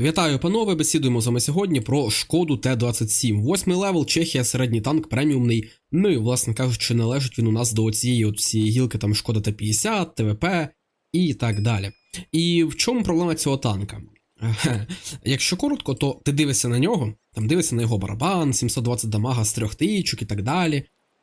Вітаю, панове! Бесідуємо з вами сьогодні про шкоду Т-27. Восьмий левел, Чехія, середній танк, преміумний. Ну і, власне кажучи, належить він у нас до цієї от всієї гілки там шкода Т-50, ТВП і так далі. І в чому проблема цього танка? Якщо коротко, то ти дивишся на нього, там дивишся на його барабан, 720 дамага з трьох тичок і так далі.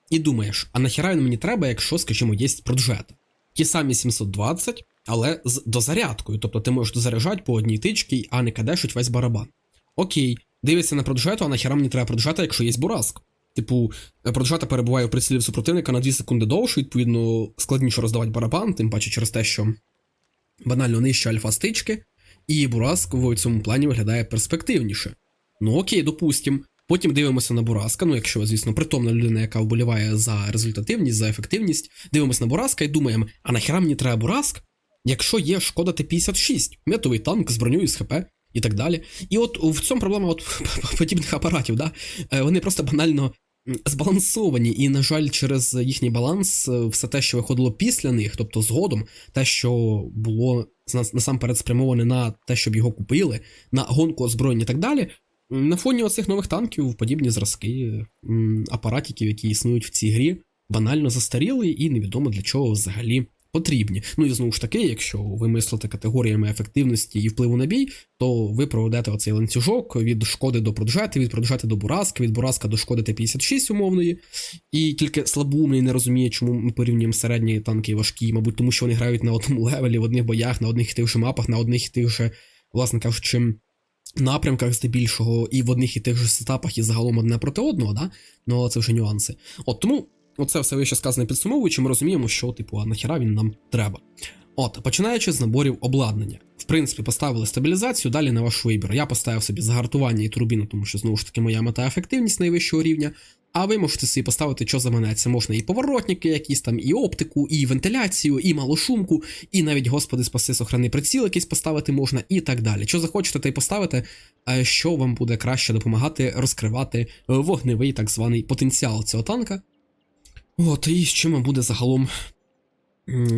І думаєш, а нахіра він мені треба, якщо, скажімо, є проджет? Ті самі 720, але з дозарядкою. Тобто ти можеш дозаряджати по одній тичці, а не кадешить весь барабан. Окей, дивишся на проджету, а нахіра мені треба проджета, якщо є бураск. Типу, проджета перебуває у прицілі супротивника на 2 секунди довше, відповідно, складніше роздавати барабан, тим паче через те, що банально нижче альфа стички, і бураск в цьому плані виглядає перспективніше. Ну окей, допустим. Потім дивимося на Бураска, ну якщо, звісно, притомна людина, яка вболіває за результативність, за ефективність, дивимося на Бураска і думаємо, а нахіра мені треба Бураск, якщо є шкода Т-56, метовий танк з броньою з ХП і так далі. І от в цьому проблема от подібних апаратів, да? Е, вони просто банально збалансовані, і, на жаль, через їхній баланс, е, все те, що виходило після них, тобто згодом, те, що було насамперед спрямоване на те, щоб його купили, на гонку озброєння і так далі. На фоні оцих нових танків подібні зразки м, апаратиків, які існують в цій грі, банально застаріли і невідомо для чого взагалі потрібні. Ну і знову ж таки, якщо ви мислите категоріями ефективності і впливу на бій, то ви проведете оцей ланцюжок від шкоди до проджети, від проджети до бураски, від бураска до шкоди Т-56 умовної. І тільки слабоумний не розуміє, чому ми порівнюємо середні танки і важкі, мабуть, тому що вони грають на одному левелі, в одних боях, на одних і тих же мапах, на одних і тих же, власне кажучи, напрямках здебільшого, і в одних і тих же сетапах, і загалом одне проти одного, да? Ну це вже нюанси. От тому, оце все вище сказане підсумовуючи, ми розуміємо, що, типу, а нахіра він нам треба. От, починаючи з наборів обладнання. В принципі, поставили стабілізацію, далі на ваш вибір. Я поставив собі загартування і турбіну, тому що знову ж таки моя мета ефективність найвищого рівня. А ви можете собі поставити, що заманеться. Можна і поворотники, якісь там, і оптику, і вентиляцію, і малошумку, і навіть, господи, спаси, сохрани приціл якийсь поставити можна, і так далі. Що захочете, те й поставите, що вам буде краще допомагати розкривати вогневий так званий потенціал цього танка. От, і з чим буде загалом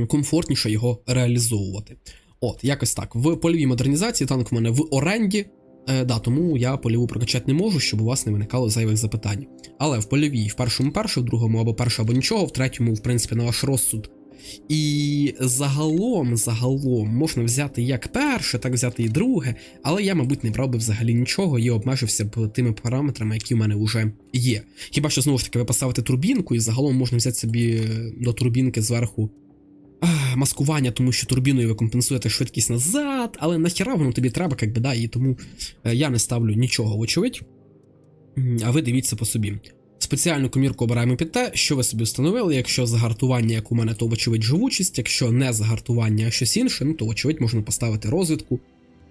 комфортніше його реалізовувати. От, якось так. В польовій модернізації танк в мене в оренді. Е, да, тому я польову прокачати не можу, щоб у вас не виникало зайвих запитань. Але в польовій, в першому перше, в другому або перше, або нічого, в третьому, в принципі, на ваш розсуд. І загалом, загалом, можна взяти як перше, так взяти і друге, але я, мабуть, не брав би взагалі нічого і обмежився б тими параметрами, які в мене вже є. Хіба що знову ж таки ви поставите турбінку, і загалом можна взяти собі е, до турбінки зверху маскування, тому що турбіною ви компенсуєте швидкість назад, але нахіра воно тобі треба, як би, да, і тому е, я не ставлю нічого, вочевидь. А ви дивіться по собі. Спеціальну комірку обираємо під те, що ви собі встановили. Якщо загартування, як у мене, то вочевидь живучість, якщо не загартування, а щось інше, ну то вочевидь можна поставити розвідку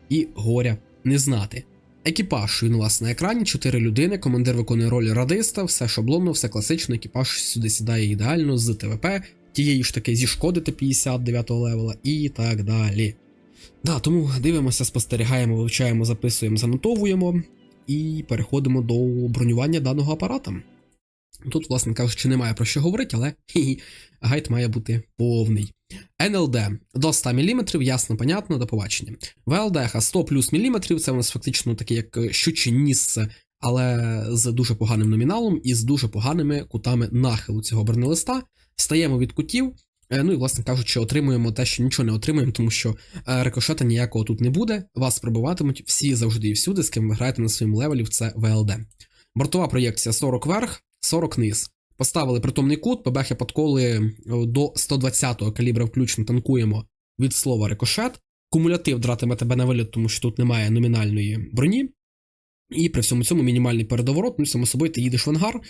і горя не знати. Екіпаж він у вас на екрані, 4 людини, командир виконує роль радиста, все шаблонно, все класично, екіпаж сюди сідає ідеально з ТВП, тієї ж таки зі шкоди Т-50 9 левела і так далі. Да, тому дивимося, спостерігаємо, вивчаємо, записуємо, занотовуємо і переходимо до бронювання даного апарата. Тут, власне кажучи, немає про що говорити, але хі-хі, гайд має бути повний. НЛД до 100 мм, ясно, понятно, до побачення. ВЛДХ 100 плюс міліметрів, це у нас фактично таке як щучий ніс, але з дуже поганим номіналом і з дуже поганими кутами нахилу цього бронелиста. Стаємо від кутів. е, Ну і, власне кажучи, отримуємо те, що нічого не отримуємо, тому що е, рикошета ніякого тут не буде. Вас пробиватимуть всі завжди і всюди, з ким ви граєте на своєму левелі, це ВЛД. Бортова проєкція 40 верх, 40 низ. Поставили притомний кут, ПБХ подколи е, до 120-го калібра включно танкуємо від слова рикошет. Кумулятив дратиме тебе на виліт, тому що тут немає номінальної броні. І при всьому цьому мінімальний передоворот, ну, само собою, ти їдеш в ангар,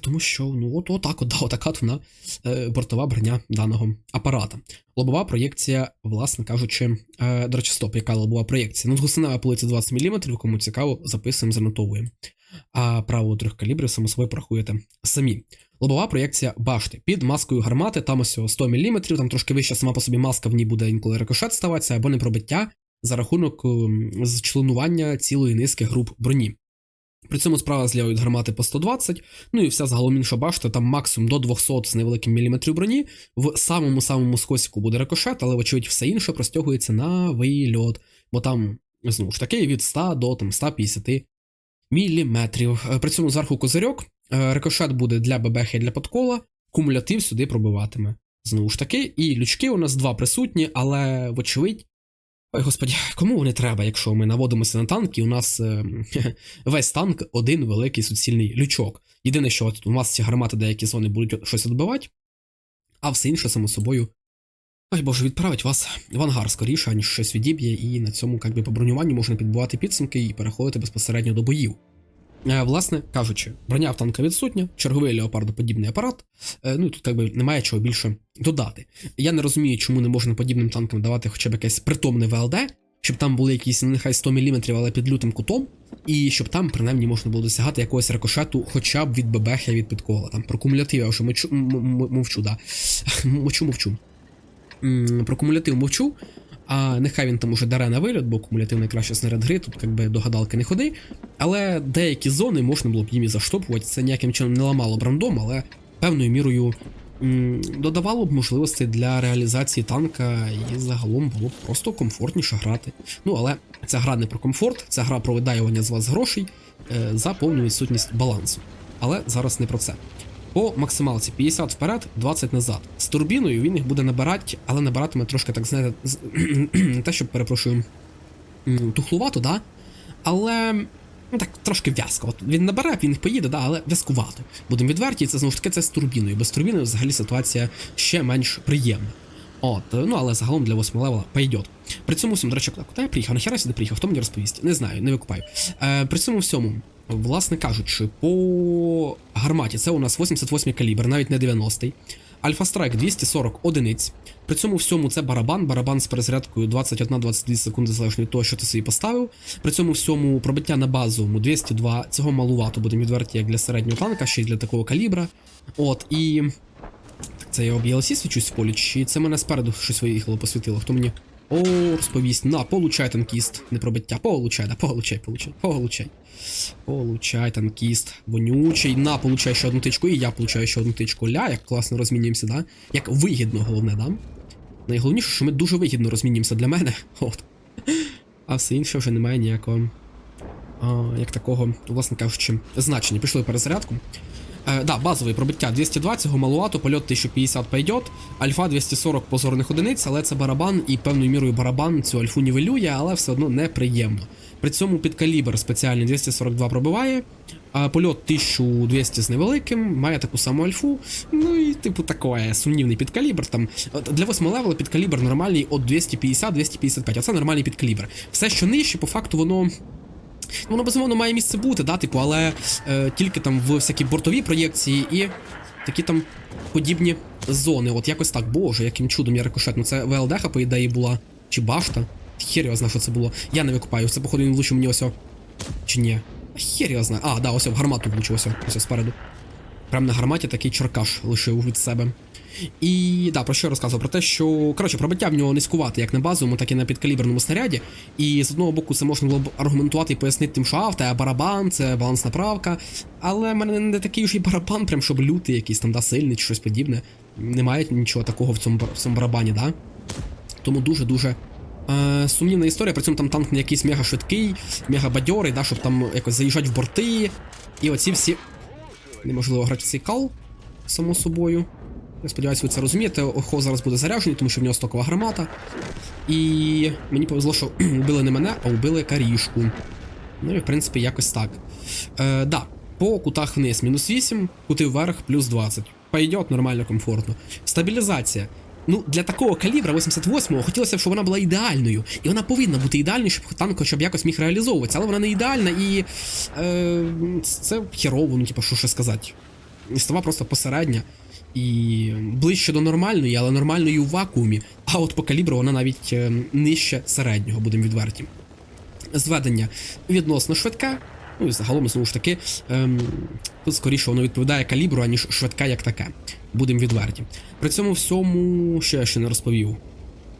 тому що ну от отак, от, да, отака от вона е, бортова броня даного апарата. Лобова проєкція, власне кажучи, е, до речі, стоп, яка лобова проєкція? Ну, гусенева полиця 20 мм, кому цікаво, записуємо, занотовуємо. А право трьох калібрів, само собою, порахуєте самі. Лобова проєкція башти під маскою гармати, там ось 100 мм, там трошки вища сама по собі маска, в ній буде інколи рикошет ставатися, або непробиття за рахунок ем, зчленування цілої низки груп броні. При цьому справа зліва від гармати по 120, ну і вся загалом інша башта, там максимум до 200 з невеликим міліметрів броні. В самому самому скосіку буде рикошет, але, вочевидь, все інше простягується на вильот, бо там Знову ж таки, від 100 до там, 150 міліметрів. Е, При цьому зверху козирьок, е, рикошет буде для бебехи і для подкола, кумулятив сюди пробиватиме. Знову ж таки, і лючки у нас два присутні, але, вочевидь, ой господі, кому вони треба, якщо ми наводимося на танк, і у нас е, весь танк один великий суцільний лючок. Єдине, що от у нас ці гармати деякі зони будуть щось відбивати, а все інше, само собою. Ой боже, відправить вас в ангар скоріше, аніж щось відіб'є, і на цьому, як би, по бронюванню можна підбувати підсумки і переходити безпосередньо до боїв. Е, власне кажучи, броня в танка відсутня, черговий леопардоподібний апарат. Е, ну тут якби немає чого більше додати. Я не розумію, чому не можна подібним танкам давати хоча б якесь притомне ВЛД, щоб там були якісь, ну, нехай 100 мм, але під лютим кутом, і щоб там принаймні можна було досягати якогось рикошету, хоча б від бебехи, від підкола. Там про кумулятив я вже мовчу, мовчу, да. мовчу, мовчу. Про кумулятив мовчу. А нехай він там уже даре на виліт, бо кумулятив найкраще снаряд гри, тут якби до гадалки не ходи. Але деякі зони можна було б їм і заштопувати. Це ніяким чином не ламало брандом, але певною мірою м, додавало б можливостей для реалізації танка, і загалом було б просто комфортніше грати. Ну але ця гра не про комфорт, це гра про видаювання з вас грошей е, за повну відсутність балансу. Але зараз не про це. По максималці 50 вперед, 20 назад. З турбіною він їх буде набирати, але набиратиме трошки, так знаєте, не те, щоб перепрошую, тухлувато, да? Але ну так трошки в'язко. От він набере, він поїде, да, але в'язкувато. Будемо відверті, це знову ж таки це з турбіною. Без турбіни взагалі ситуація ще менш приємна. От, ну але загалом для 8 левела пойдет. При цьому всьому, до речі, куди я приїхав? Нахера сюди приїхав? Хто мені розповість? Не знаю, не викупаю. Е, при цьому всьому, власне кажучи, по гарматі це у нас 88 калібр, навіть не 90-й. Альфа Страйк 240 одиниць. При цьому всьому це барабан, барабан з перезарядкою 21-22 секунди, залежно від того, що ти собі поставив. При цьому всьому пробиття на базовому 202, цього малувато, будемо відверті, як для середнього танка, ще й для такого калібра. От, і. Так це я об ELC свічусь в полі, чи це мене спереду щось виїхало, посвітило? Хто мені. О, розповість. На, получай танкіст. Не пробиття. Получай, да, получай, получай, получай. Получай, танкіст. Вонючий. На, получай ще одну тичку, і я получаю ще одну тичку. Ля, як класно розмінюємося, да? Як вигідно, головне, да? Найголовніше, що ми дуже вигідно розмінюємося для мене. От. А все інше вже немає ніякого. А, як такого, власне кажучи, значення. Пішли перезарядку. Е, да, базовий пробиття 202, цього малувато, польот 1050 пойдет, альфа 240 позорних одиниць, але це барабан, і певною мірою барабан цю альфу нівелює, але все одно неприємно. При цьому підкалібр спеціальний 242 пробиває, а польот 1200 з невеликим, має таку саму альфу. Ну і типу такое, сумнівний підкалібр. Там для 8 левела підкалібр нормальний от 250-255, а це нормальний підкалібр. Все, що нижче, по факту, воно. Ну, Воно безумовно має місце бути, да, типу, але е, тільки там в всякі бортові проєкції і такі там подібні зони. От якось так, боже, яким чудом я рикошет. Ну це ВЛДХ, по ідеї, була. Чи башта? Хер його знає, що це було. Я не викупаю. Це, походу, він влучив мені ось. о- Чи ні? Хер його знає. А, да, ось в гармату влучив ось, ось спереду. Прям на гарматі такий чаркаш лишив від себе. І да, про що я розказував? Про те, що коротше, пробиття в нього низькувати як на базовому, так і на підкаліберному снаряді. І з одного боку це можна було б аргументувати і пояснити тим, що а, в барабан, це балансна правка. Але в мене не такий ж і барабан, прям щоб лютий якийсь там да, сильний чи щось подібне. Немає нічого такого в цьому, в цьому барабані, да? Тому дуже-дуже. Е, сумнівна історія, при цьому там танк не якийсь мега швидкий, мега бадьорий, да, щоб там якось заїжджати в борти. І оці всі. Неможливо грати в цей кал, само собою. Я сподіваюся, ви це розумієте. Охо зараз буде заряджений, тому що в нього стокова гармата. І мені повезло, що вбили не мене, а вбили карішку. Ну і в принципі якось так. Е, да, по кутах вниз мінус 8, кути вверх плюс 20. Пойдет нормально, комфортно. Стабілізація. Ну, для такого калібра 88-го хотілося б, щоб вона була ідеальною. І вона повинна бути ідеальною, щоб танк хоча якось міг реалізовуватися, але вона не ідеальна і. Е, це херово, ну типу, що ще сказати. Става просто посередня і ближче до нормальної, але нормальної у вакуумі. А от по калібру вона навіть е, нижче середнього, будемо відверті. Зведення відносно швидке. Ну і загалом, знову ж таки, ем, тут скоріше воно відповідає калібру, аніж швидке як таке. Будемо відверті. При цьому всьому, що я ще не розповів.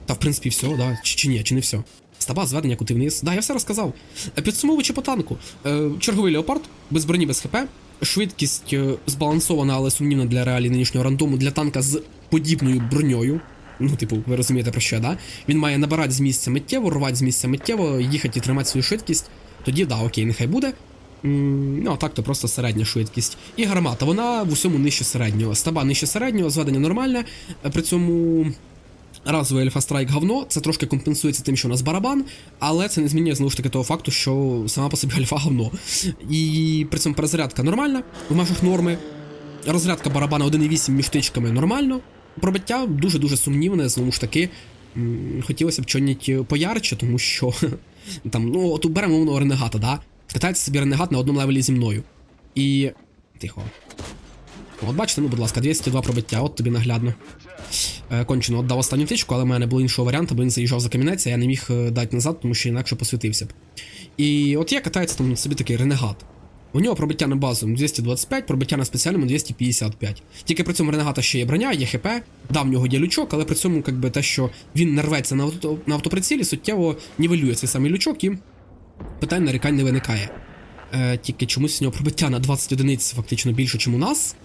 Та в принципі все, да? Чи, чи ні, чи не все. Стаба, зведення, кути вниз. Да, я все розказав. Е, Підсумовуючи по танку, е, черговий леопард, без броні, без хп. Швидкість е, збалансована, але сумнівна для реалій нинішнього рандому для танка з подібною броньою. Ну, типу, ви розумієте про що, да? Він має набирати з місця миттєво, рвати з місця миттєво, їхати і тримати свою швидкість. Тоді, да, окей, нехай буде. Ну, а так то просто середня швидкість. І гармата, вона в усьому нижче середнього. Стаба нижче середнього, зведення нормальне. При цьому разовий Альфа Страйк говно, це трошки компенсується тим, що у нас барабан, але це не змінює знову ж таки того факту, що сама по собі альфа говно. І при цьому перезарядка нормальна, в межах норми. Розрядка барабана 1,8 між тичками нормально. Пробиття дуже-дуже сумнівне, знову ж таки. Хотілося б чогось поярче, тому що там, ну, от беремо умного ренегата, да? Катається собі ренегат на одному левелі зі мною. І. Тихо. От бачите, ну, будь ласка, 202 пробиття, от тобі наглядно. Е, Кончено віддав останню тичку, але в мене не було іншого варіанту, бо він заїжджав за камінець, а я не міг е, дати назад, тому що інакше посвітився б. І от я катається там собі такий ренегат. У нього пробиття на базовому 225, пробиття на спеціальному 255. Тільки при цьому ренегата ще є броня, є ХП, да, в нього є лючок, але при цьому якби, те, що він не рветься на, авто, на автоприцілі, суттєво нівелює цей самий лючок і питань нарікань не виникає. Е, тільки чомусь у нього пробиття на 20 одиниць фактично більше, ніж у нас.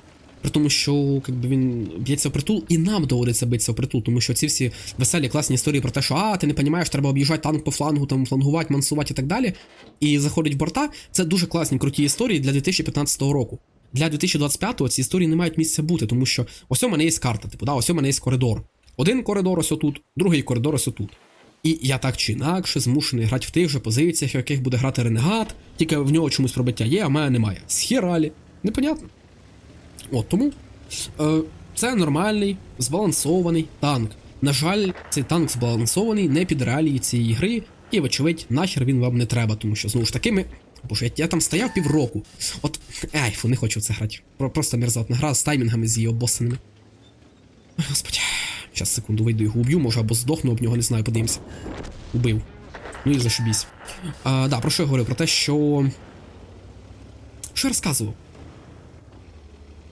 При тому, що якби, він б'ється в притул, і нам доводиться битися в притул, тому що ці всі веселі класні історії про те, що а, ти не розумієш, треба об'їжджати танк по флангу, там флангувати, мансувати і так далі. І заходить в борта. Це дуже класні круті історії для 2015 року. Для 2025-го ці історії не мають місця бути, тому що ось у мене є карта, типу, да, ось у мене є коридор. Один коридор ось отут, другий коридор ось отут. І я так чи інакше змушений грати в тих же позиціях, в яких буде грати Ренегат, тільки в нього чомусь пробиття є, а мене немає. Схіралі. Непонятно. От тому е, це нормальний, збалансований танк. На жаль, цей танк збалансований не під реалії цієї гри, і, вочевидь, нахер він вам не треба, тому що знову ж таки ми. Боже, я, там стояв півроку. От, ей, фу, не хочу це грати. Про, просто мерзотна гра з таймінгами з її обоссаними. Господи. Щас, секунду, вийду його уб'ю, може або здохну об нього, не знаю, подивимося. Убив. Ну і зашибісь. А, да, про що я говорив? Про те, що. Що я розказував?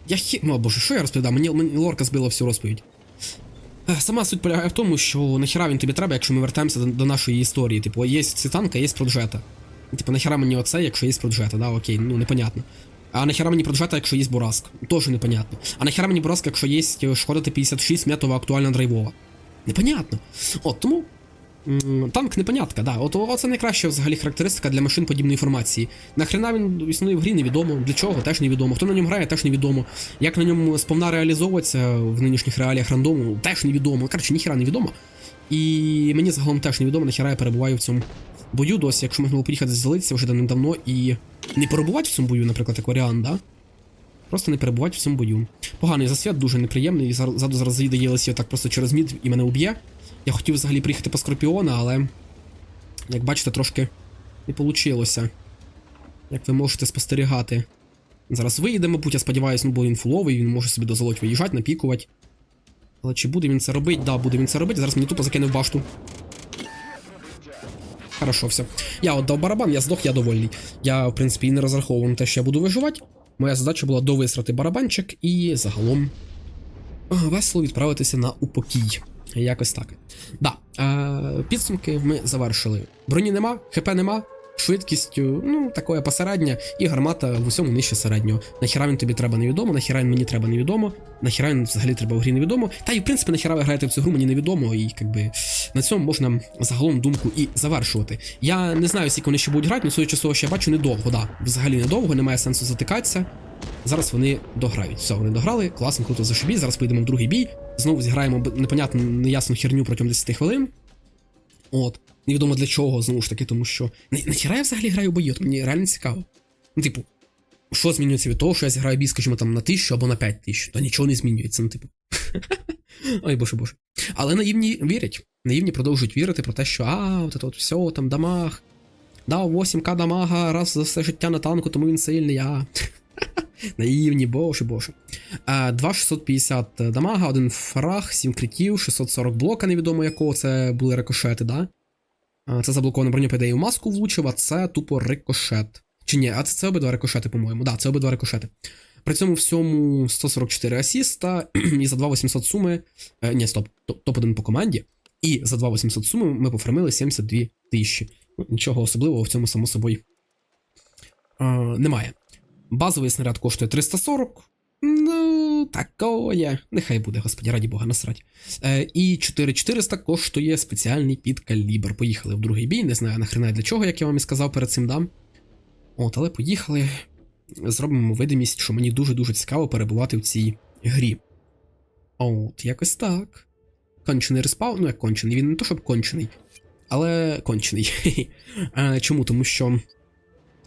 Я хі... Ну, боже, що я розповідав? Мені, мені лорка збила всю розповідь. Е, Сама суть полягає в тому, що нахіра він тобі треба, якщо ми вертаємося до, до нашої історії. Типу, є цитанка, є проджета. Типу, нахіра мені оце, якщо є проджета, да, окей, ну непонятно. А нахіра мені проджета, якщо є Бураск? Тоже непонятно. А нахіра мені Бураск, якщо є Шкода Т-56 метова актуальна драйвова? Непонятно. От тому. Танк непонятка, да. От о- це найкраща взагалі характеристика для машин подібної формації. Нахрена він існує в грі, невідомо. Для чого, теж невідомо. Хто на ньому грає, теж невідомо. Як на ньому сповна реалізовуватися в нинішніх реаліях рандому, теж невідомо. Коротше, ніхіра невідомо. І мені загалом теж невідомо, нахіра я перебуваю в цьому бою досі, якщо можна було поїхати зазелитися вже давним-давно і не перебувати в цьому бою, наприклад, як варіант, да? Просто не перебувати в цьому бою. Поганий засвіт, дуже неприємний. Ззаду зараз заїде ЄЛСі так просто через мід і мене уб'є. Я хотів взагалі приїхати по Скорпіона, але, як бачите, трошки не вийшло. Як ви можете спостерігати. Зараз виїде, мабуть, я сподіваюся, ну він фуловий, він може собі дозволити виїжджати, напікувати. Але чи буде він це робити? Да, буде він це робити. Зараз мені тупо закинув башту. Хорошо, все. Я отдав барабан, я здох, я довольний. Я, в принципі, і не розраховував на те, що я буду виживати. Моя задача була довисрати барабанчик і загалом весело відправитися на упокій. Якось так. Да, е, підсумки ми завершили. Броні нема, ХП нема, швидкість, ну, такое посередня, і гармата в усьому нижче середнього. Нахіра він тобі треба невідомо, нахіра він мені треба невідомо, нахіра він взагалі треба в грі невідомо. Та й в принципі нахіра ви граєте в цю гру мені невідомо, і якби на цьому можна загалом думку і завершувати. Я не знаю, скільки вони ще будуть грати, але судячи з того, бачу, недовго, да. Взагалі недовго, немає сенсу затикатися. Зараз вони дограють. Все, вони дограли, класно, круто зашибіть. Зараз поїдемо в другий бій. Знову зіграємо непонятну, неясну херню протягом 10 хвилин. От. Невідомо для чого, знову ж таки, тому що. Нахіра я взагалі граю бої, от мені реально цікаво. Ну, типу, що змінюється від того, що я зіграю бій, скажімо, там на тисячу або на 5 тисяч, то нічого не змінюється, ну, типу. Ой, боже боже. Але наївні вірять. Наївні продовжують вірити про те, що а, от це от все, там дамаг. Дав 8к дамага раз за все життя на танку, тому він сильний, а. Наївні, боже боже. А, 2650 дамага, один фраг, 7 критів, 640 блока, невідомо якого це були рикошети, да? Це заблокована броню ПД в маску влучив, а це тупо рикошет. Чи ні, а це, це обидва рикошети, по-моєму. Да, це обидва рикошети. При цьому всьому 144 асіста і за 2800 суми. Е, ні, стоп, топ-1 по команді. І за 2800 суми ми пофармили 72 тисячі. Ну, нічого особливого в цьому, само собою, е, немає. Базовий снаряд коштує 340. Ну, такое. Нехай буде, господі, раді Бога, насрать. Е, і 4400 коштує спеціальний підкалібр. Поїхали в другий бій. Не знаю нахрена для чого, як я вам і сказав перед цим дам. От, але поїхали. Зробимо видимість, що мені дуже-дуже цікаво перебувати в цій грі. От, якось так. Кончений респаун, ну як кончений, він не то, щоб кончений, але кончений. Е, Чому? Тому що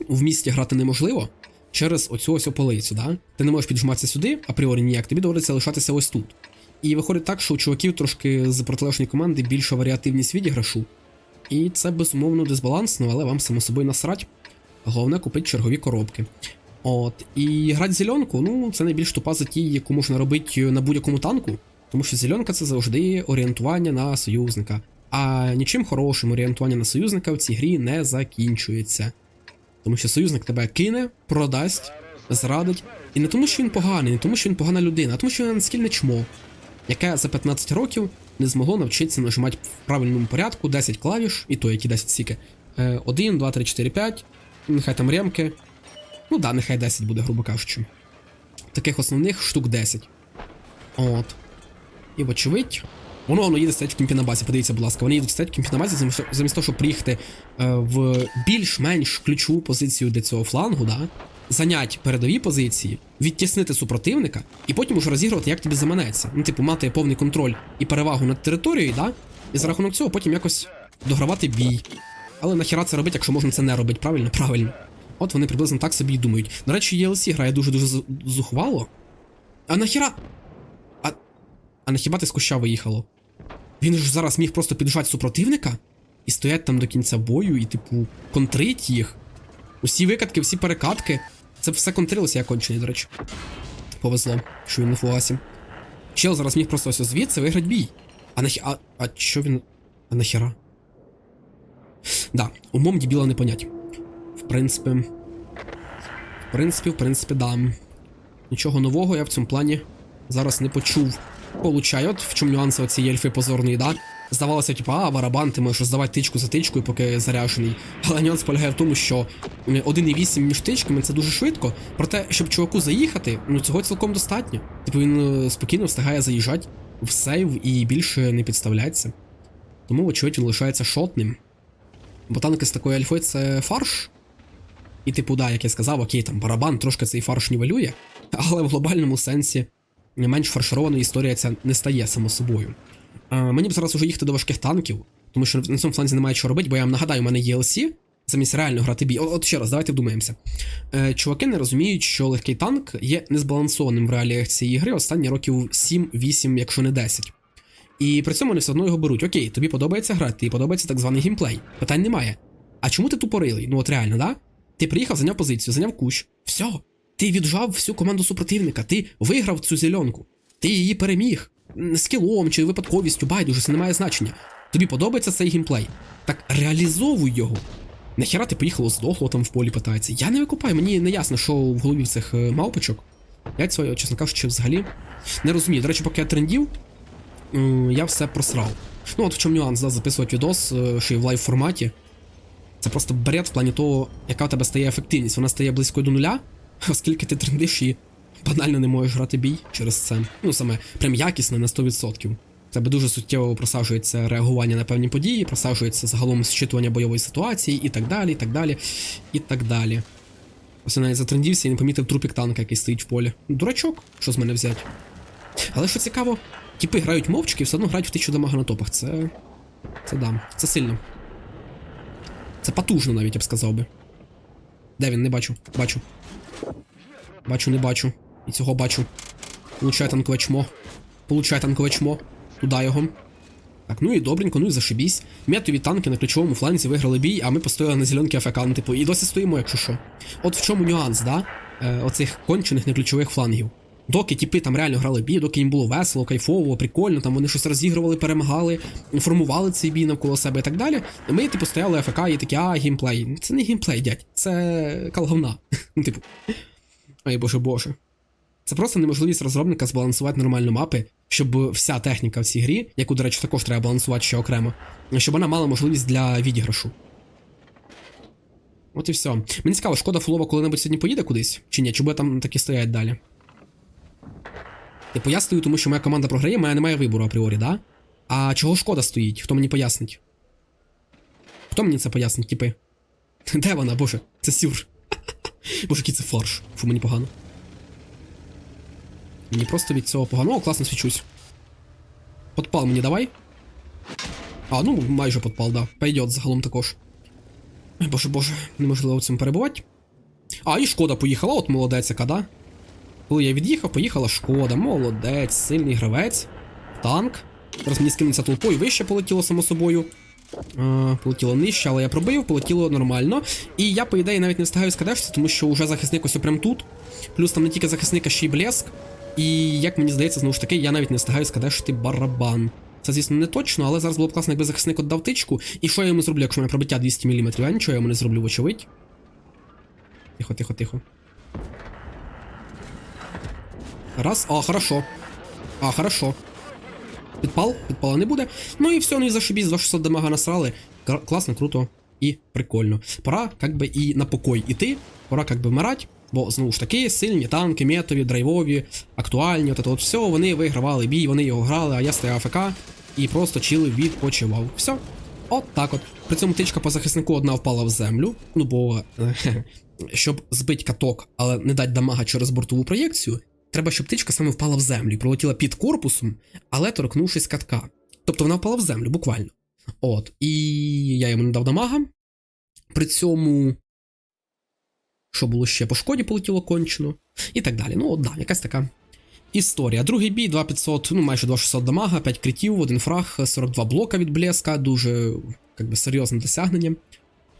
в місті грати неможливо через оцю ось ополицю, да? Ти не можеш піджиматися сюди, апріорі ніяк, тобі доводиться лишатися ось тут. І виходить так, що у чуваків трошки з протилежної команди більша варіативність відіграшу. І це безумовно дисбалансно, але вам само собою насрать. Головне купити чергові коробки. От, і грати зеленку, ну, це найбільш тупа затія, яку можна робити на будь-якому танку, тому що зеленка це завжди орієнтування на союзника. А нічим хорошим орієнтування на союзника в цій грі не закінчується. Тому що союзник тебе кине, продасть, зрадить. І не тому, що він поганий, не тому, що він погана людина, а тому, що він наскільне чмо, яке за 15 років не змогло навчитися нажимати в правильному порядку 10 клавіш, і то які 10 стільки. 1, 2, 3, 4, 5. Нехай там ремки. Ну да, нехай 10 буде, грубо кажучи. Таких основних штук 10. От. І вочевидь. Воно воно їде стоять в кімпі на базі, подивіться, будь ласка, вони їдуть стоять в кімпі на базі, замість, того, щоб приїхати е, в більш-менш ключову позицію для цього флангу, да? зайняти передові позиції, відтіснити супротивника, і потім уже розігрувати, як тобі заманеться. Ну, типу, мати повний контроль і перевагу над територією, да? і за рахунок цього потім якось догравати бій. Але нахіра це робити, якщо можна це не робити, правильно? Правильно. От вони приблизно так собі і думають. До речі, ELC грає дуже-дуже зухвало. А нахіра. А. А на хіба ти з куща виїхало? Він ж зараз міг просто піджати супротивника і стоять там до кінця бою, і, типу, контрить їх. Усі викатки, всі перекатки. Це все контрилося, як кончений, до речі. Повезло, що він на фугасі. Чел зараз міг просто ось звідси виграти бій. А нахі... А, а що він. А нахіра? Да, умом дебіла не понять. В принципі. В принципі, в принципі, да. Нічого нового я в цьому плані зараз не почув. Получаю, от в чому нюанси цієї ельфи позорної, да? Здавалося, типу, а, барабан, ти можеш здавати тичку за тичкою, поки заряжений. Але нюанс полягає в тому, що е, 1,8 між тичками це дуже швидко. Проте, щоб чуваку заїхати, ну цього цілком достатньо. Типу він е, спокійно встигає заїжджати в сейв і більше не підставляється. Тому, вочевидь, він лишається шотним. Бо танки з такою альфою це фарш. І, типу, да, як я сказав, окей, там барабан трошки цей фарш нівелює, але в глобальному сенсі менш фаршированою історія ця не стає само собою. Е, мені б зараз уже їхати до важких танків, тому що на цьому фланзі немає що робити, бо я вам нагадаю, у мене є LC, замість реально грати бій. От ще раз, давайте вдумаємося. Е, чуваки не розуміють, що легкий танк є незбалансованим в реаліях цієї гри останні років 7-8, якщо не 10. І при цьому вони все одно його беруть. Окей, тобі подобається грати, тобі подобається так званий геймплей. Питань немає. А чому ти тупорилий? Ну от реально, да? Ти приїхав, зайняв позицію, зайняв кущ. Все. Ти віджав всю команду супротивника, ти виграв цю зеленку, ти її переміг. Скілом чи випадковістю, байдуже, це не має значення. Тобі подобається цей геймплей. Так реалізовуй його. Нахіра ти поїхало здохло там в полі питається. Я не викупаю, мені не ясно, що в голові в цих е, мавпочок. Я цього, чесно кажучи, взагалі не розумію. До речі, поки я трендів, я все просрав. Ну от в чому нюанс, да, записувати відос, е, ще й в лайв форматі. Це просто бред в плані того, яка в тебе стає ефективність. Вона стає близькою до нуля, оскільки ти трендиш і банально не можеш грати бій через це. Ну саме прям якісне на 100%. В Тебе дуже суттєво просаджується реагування на певні події, просаджується загалом зчитування бойової ситуації і так далі, і так далі, і так далі. Ось я навіть затрендівся і не помітив трупік танка, який стоїть в полі. Дурачок, що з мене взяти. Але що цікаво, тіпи грають мовчки і все одно грають в тисячу дамага на топах. Це. Це да, це сильно. Це потужно навіть, я б сказав би. Де він? Не бачу. Бачу. Бачу, не бачу. І цього бачу. Получай танкове чмо. Получай танкове чмо. Туди його. Так, ну і добренько, ну і зашибісь. Метові танки на ключовому фланзі виграли бій, а ми постояли на зеленки АФК, ну, типу, і досі стоїмо, якщо що. От в чому нюанс, да? Е, оцих кончених неключових флангів. Доки тіпи там реально грали бій, доки їм було весело, кайфово, прикольно, там вони щось розігрували, перемагали, формували цей бій навколо себе і так далі. Ми, типу, стояли АФК і такі, а, геймплей. Це не геймплей, дядь, це калговна. Ну, типу. Ой, боже боже. Це просто неможливість розробника збалансувати нормально мапи, щоб вся техніка в цій грі, яку, до речі, також треба балансувати ще окремо, щоб вона мала можливість для відіграшу. От і все. Мені цікаво, шкода фулова коли-небудь сьогодні поїде кудись? Чи ні? Чи буде там таки стоять далі? Типу, я стою, тому що моя команда програє, мене немає вибору апріорі, да? А чого шкода стоїть? Хто мені пояснить? Хто мені це пояснить, типи? Де вона, боже? Це сюр. Боже, який це фарш. Фу, мені погано. Мені просто від цього погано. О, класно свічусь. Подпал мені давай. А, ну майже подпал, да. Пойдет загалом також. Ой, боже, боже, неможливо цим перебувати. А, і шкода поїхала, от молодець, яка, да? Коли я від'їхав, поїхала шкода. Молодець, сильний гравець. Танк. Зараз мені скинеться толпою, вище полетіло, само собою. А, полетіло нижче, але я пробив, полетіло нормально. І я, по ідеї, навіть не встигаю скадешся, тому що вже захисник ось прям тут. Плюс там не тільки захисник, а ще й блеск. І як мені здається, знову ж таки, я навіть не встигаю скадешити барабан. Це, звісно, не точно, але зараз було б класно, якби захисник отдав тичку. І що я йому зроблю, якщо в мене пробиття 200 мм? Я нічого я йому не зроблю, вочевидь. Тихо, тихо, тихо. Раз. А, хорошо. А, хорошо. Підпал, підпала не буде. Ну і все, ну і зашибісь, 2600 дамага насрали. Класно, круто і прикольно. Пора, как би, і на покой іти, пора, как би, вмирать. Бо знову ж таки, сильні танки, метові, драйвові, актуальні, от от все, вони вигравали бій, вони його грали, а я стояв АФК і просто чилив, відпочивав. Все. От так от. При цьому тичка по захиснику одна впала в землю. Ну бо щоб збити каток, але не дати дамага через бортову проєкцію, треба, щоб птичка саме впала в землю і пролетіла під корпусом, але торкнувшись катка. Тобто вона впала в землю, буквально. От. І я йому не дав дамага. При цьому. Що було ще? По шкоді полетіло кончено. І так далі. Ну, от да, якась така історія. Другий бій, 2500, ну майже 2600 дамага, 5 критів, один фраг, 42 блока від блеска, дуже как би, серйозне досягнення.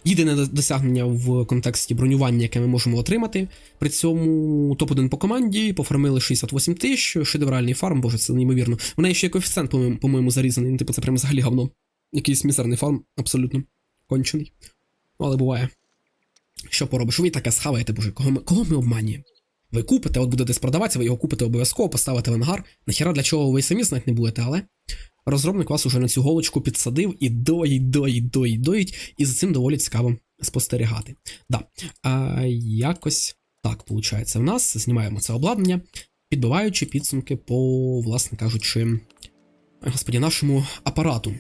Єдине до- досягнення в контексті бронювання, яке ми можемо отримати. При цьому топ-1 по команді, пофармили 68 тисяч, шедевральний фарм, боже, це неймовірно. В неї ще коефіцієнт, по-моєму, зарізаний. Ну, типу, це прям взагалі говно. Якийсь мізерний фарм, абсолютно кончений. Ну, але буває. Що поробиш? Ви таке схаваєте, боже, кого ми, кого ми обманюємо? Ви купите, от буде десь продаватися, ви його купите обов'язково, поставите в ангар. Нахіра для чого ви самі знати не будете, але розробник вас уже на цю голочку підсадив і доїть, доїть, доїть, доїть, і за цим доволі цікаво спостерігати. Да. А, якось так виходить. В нас знімаємо це обладнання, підбиваючи підсумки по, власне кажучи, господі, нашому апарату.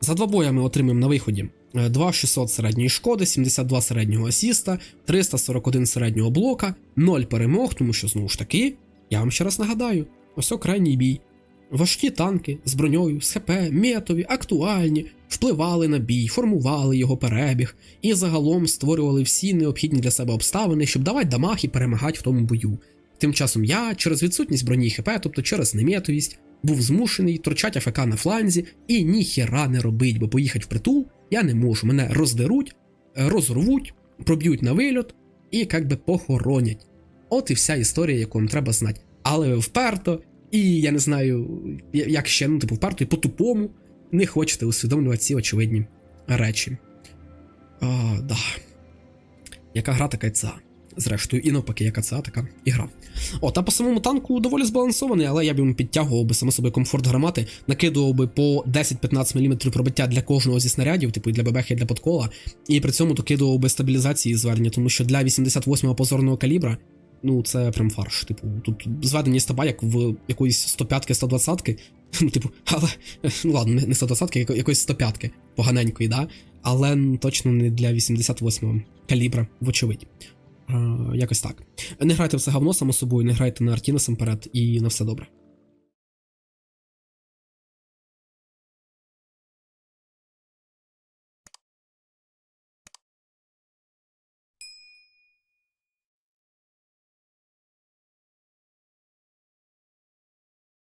За два боя ми отримаємо на виході е, 2600 середньої шкоди, 72 середнього асіста, 341 середнього блока, 0 перемог, тому що знову ж таки, я вам ще раз нагадаю, ось крайній бій. Важкі танки з броньою, з ХП, метові, актуальні, впливали на бій, формували його перебіг і загалом створювали всі необхідні для себе обставини, щоб давати дамаг і перемагати в тому бою. Тим часом я, через відсутність броні і ХП, тобто через неметовість, був змушений торчать АФК на фланзі і ніхера не робить, бо поїхати в притул я не можу. Мене роздеруть, розорвуть, проб'ють на вильот і як би похоронять. От і вся історія, яку вам треба знати. Але ви вперто, і я не знаю, як ще, ну, типу, вперто і по-тупому не хочете усвідомлювати ці очевидні речі. А, да. Яка гра, така й ця. Зрештою, і навпаки, яка ця така і гра. От, а по самому танку доволі збалансований, але я б йому підтягував би само собі комфорт гармати, накидував би по 10-15 мм пробиття для кожного зі снарядів, типу і для бебехи, і для подкола, і при цьому докидував би стабілізації звернення, тому що для 88-го позорного калібра, ну це прям фарш. Типу, тут зведені стаба, як в якоїсь 105-ки, 120-ки. Ну, типу, але ну ладно, не 120-ки, яко- якоїсь 105-ки, поганенької, да. Але точно не для 88-го калібра, вочевидь. Е, якось так. Не грайте в це говно, само собою, не грайте на арті насамперед, і на все добре.